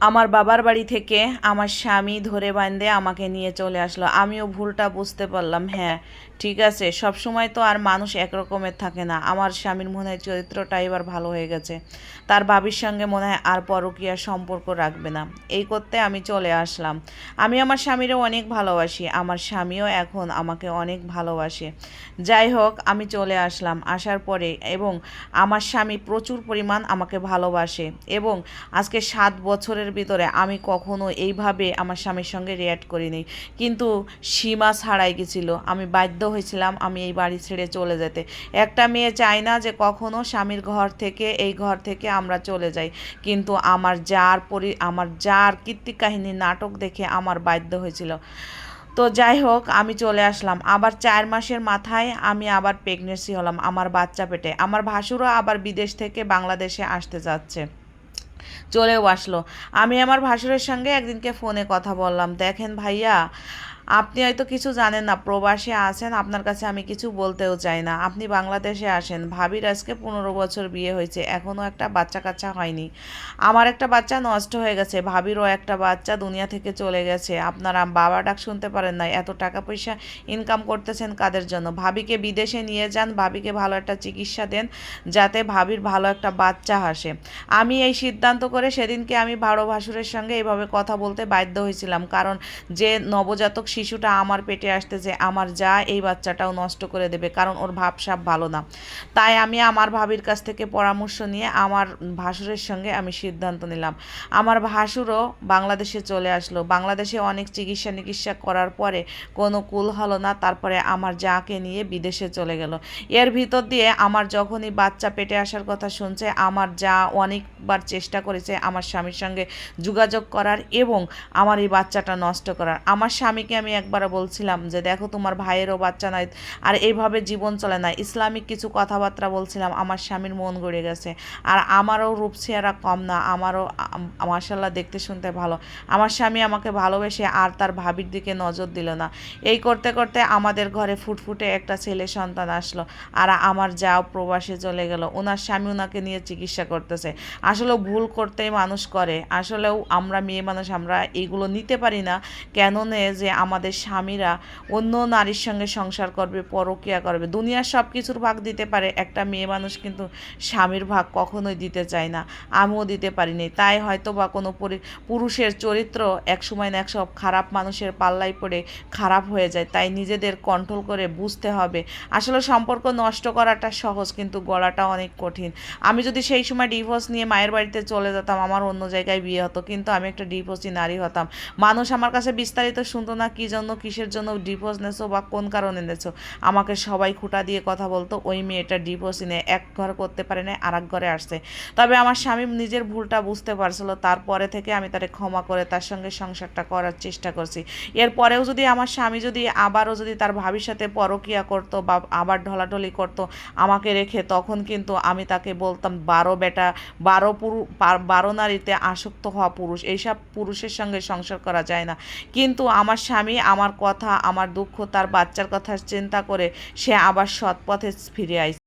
আমার বাবার বাড়ি থেকে আমার স্বামী ধরে বাঁধে আমাকে নিয়ে চলে আসলো। আমিও ভুলটা বুঝতে পারলাম হ্যাঁ ঠিক আছে। সব সময় তো আর মানুষ একরকমের থাকে না। আমার স্বামীর মনে হয় চরিত্রটা এবার ভালো হয়ে গেছে। তার বাবির সঙ্গে মনে হয় আর পরকীয়ার সম্পর্ক রাখবে না। এই করতে আমি চলে আসলাম। আমি আমার স্বামীরও অনেক ভালোবাসি। আমার স্বামীও এখন আমাকে অনেক ভালোবাসে। যাই হোক, আমি চলে আসলাম। আসার পরে এবং আমার স্বামী প্রচুর পরিমাণ আমাকে ভালোবাসে এবং আজকে সাত বছরের ভিতরে আমি কখনো এইভাবে আমার স্বামীর সঙ্গে রিয়াক্ট করিনি। কিন্তু সীমা ছাড়াই গেছিল। আমি বাধ্য হয়েছিলাম আমি এই বাড়ি ছেড়ে চলে যেতে। একটা মেয়ে চায় না যে কখনো স্বামীর ঘর থেকে এই ঘর থেকে আমরা চলে যাই। কিন্তু আমার যার পরি আমার যার কীর্তি কাহিনী নাটক দেখে আমার বাধ্য হয়েছিল। তো যাই হোক, আমি চলে আসলাম। আবার চার মাসের মাথায় আমি আবার প্রেগনেন্সি হলাম আমার বাচ্চা পেটে। আমার ভাসুরও আবার বিদেশ থেকে বাংলাদেশে আসতে যাচ্ছে। চলেও আসলো। আমি আমার ভাসুরের সঙ্গে একদিনকে ফোনে কথা বললাম। দেখেন ভাইয়া আপনি হয়তো কিছু জানেন না, প্রবাসে আছেন, আপনার কাছে আমি কিছু বলতেও চাই না। আপনি বাংলাদেশে আসেন, ভাবির আজকে পনেরো বছর বিয়ে হয়েছে এখনও একটা বাচ্চা কাচ্চা হয়নি। আমার একটা বাচ্চা নষ্ট হয়ে গেছে, ভাবিরও একটা বাচ্চা দুনিয়া থেকে চলে গেছে। আপনারা বাবা ডাক শুনতে পারেন না এত টাকা পয়সা ইনকাম করতেছেন কাদের জন্য? ভাবিকে বিদেশে নিয়ে যান, ভাবিকে ভালো একটা চিকিৎসা দেন, যাতে ভাবির ভালো একটা বাচ্চা আসে। আমি এই সিদ্ধান্ত করে সেদিনকে আমি ভাড়ো ভাসুরের সঙ্গে এইভাবে কথা বলতে বাধ্য হয়েছিলাম, কারণ যে নবজাতক শিশুটা আমার পেটে আসতেছে আমার যা, এই বাচ্চাটাও নষ্ট করে দেবে, কারণ ওর ভাবসাব ভালো না। তাই আমি আমার ভাবির কাছ থেকে পরামর্শ নিয়ে আমার ভাসুরের সঙ্গে আমি সিদ্ধান্ত নিলাম। আমার ভাসুরও বাংলাদেশে চলে আসলো। বাংলাদেশে অনেক চিকিৎসা নিকিৎসা করার পরে কোনো কুল হলো না, তারপরে আমার যাকে নিয়ে বিদেশে চলে গেল। এর ভিতর দিয়ে আমার যখনই বাচ্চা পেটে আসার কথা শুনছে, আমার যা অনেকবার চেষ্টা করেছে আমার স্বামীর সঙ্গে যোগাযোগ করার এবং আমার এই বাচ্চাটা নষ্ট করার। আমার স্বামীকে আমি একবার বলছিলাম যে দেখো তোমার ভাইয়েরও বাচ্চা নাই, আর এইভাবে জীবন চলে না। ইসলামিক কিছু কথাবার্তা বলছিলাম, আমার স্বামীর মন গড়ে গেছে। আর আমারও রূপ কম না, আমারও মার্শাল্লাহ দেখতে শুনতে ভালো। আমার স্বামী আমাকে ভালোবেসে আর তার ভাবির দিকে নজর দিল না। এই করতে করতে আমাদের ঘরে ফুটফুটে একটা ছেলে সন্তান আসলো, আর আমার যাও প্রবাসে চলে গেল। ওনার স্বামী ওনাকে নিয়ে চিকিৎসা করতেছে। আসলে ভুল করতেই মানুষ করে। আসলেও আমরা মেয়ে মানুষ, আমরা এইগুলো নিতে পারি না। কেন যে আমাদের স্বামীরা অন্য নারীর সঙ্গে সংসার করবে, পরকিয়া করবে। দুনিয়ার সব কিছুর ভাগ দিতে পারে, একটা মেয়ে মানুষ কিন্তু স্বামীর ভাগ কখনোই দিতে চায় না। আমিও দিতে পারিনি। তাই হয়তো বা কোনো পুরুষের চরিত্র এক সময় না এক সব খারাপ মানুষের পাল্লাই পড়ে খারাপ হয়ে যায়। তাই নিজেদের কন্ট্রোল করে বুঝতে হবে। আসলে সম্পর্ক নষ্ট করাটা সহজ, কিন্তু গড়াটা অনেক কঠিন। আমি যদি সেই সময় ডিভোর্স নিয়ে মায়ের বাড়িতে চলে যেতাম, আমার অন্য জায়গায় বিয়ে হতো, কিন্তু আমি একটা ডিভোর্সি নারী হতাম। মানুষ আমার কাছে বিস্তারিত শুনতো না, কী জন্য, কিসের জন্য ডিভোর্স নেছো বা কোন কারণে নেছো? আমাকে সবাই খুঁটা দিয়ে কথা বলতো, ওই মেয়েটা ডিভোর্স নিয়ে এক ঘর করতে পারে না আর এক ঘরে আসছে। তবে আমার স্বামী নিজের ভুলটা বুঝতে পারছিল, তারপরে থেকে আমি তারে ক্ষমা করে তার সঙ্গে সংসারটা করার চেষ্টা করছি। এরপরেও যদি আমার স্বামী যদি আবারও যদি তার ভাবির সাথে পরকিয়া করতো বা আবার ঢলাঢলি করতো আমাকে রেখে, তখন কিন্তু আমি তাকে বলতাম, বারো বেটা, বারো পুরু বারো নারীতে আসক্ত হওয়া পুরুষ, এইসব পুরুষের সঙ্গে সংসার করা যায় না। কিন্তু আমার স্বামী আমার কথা, আমার দুঃখ, তার বাচ্চার কথা চিন্তা করে সে আবার সৎ পথে ফিরে আইছে।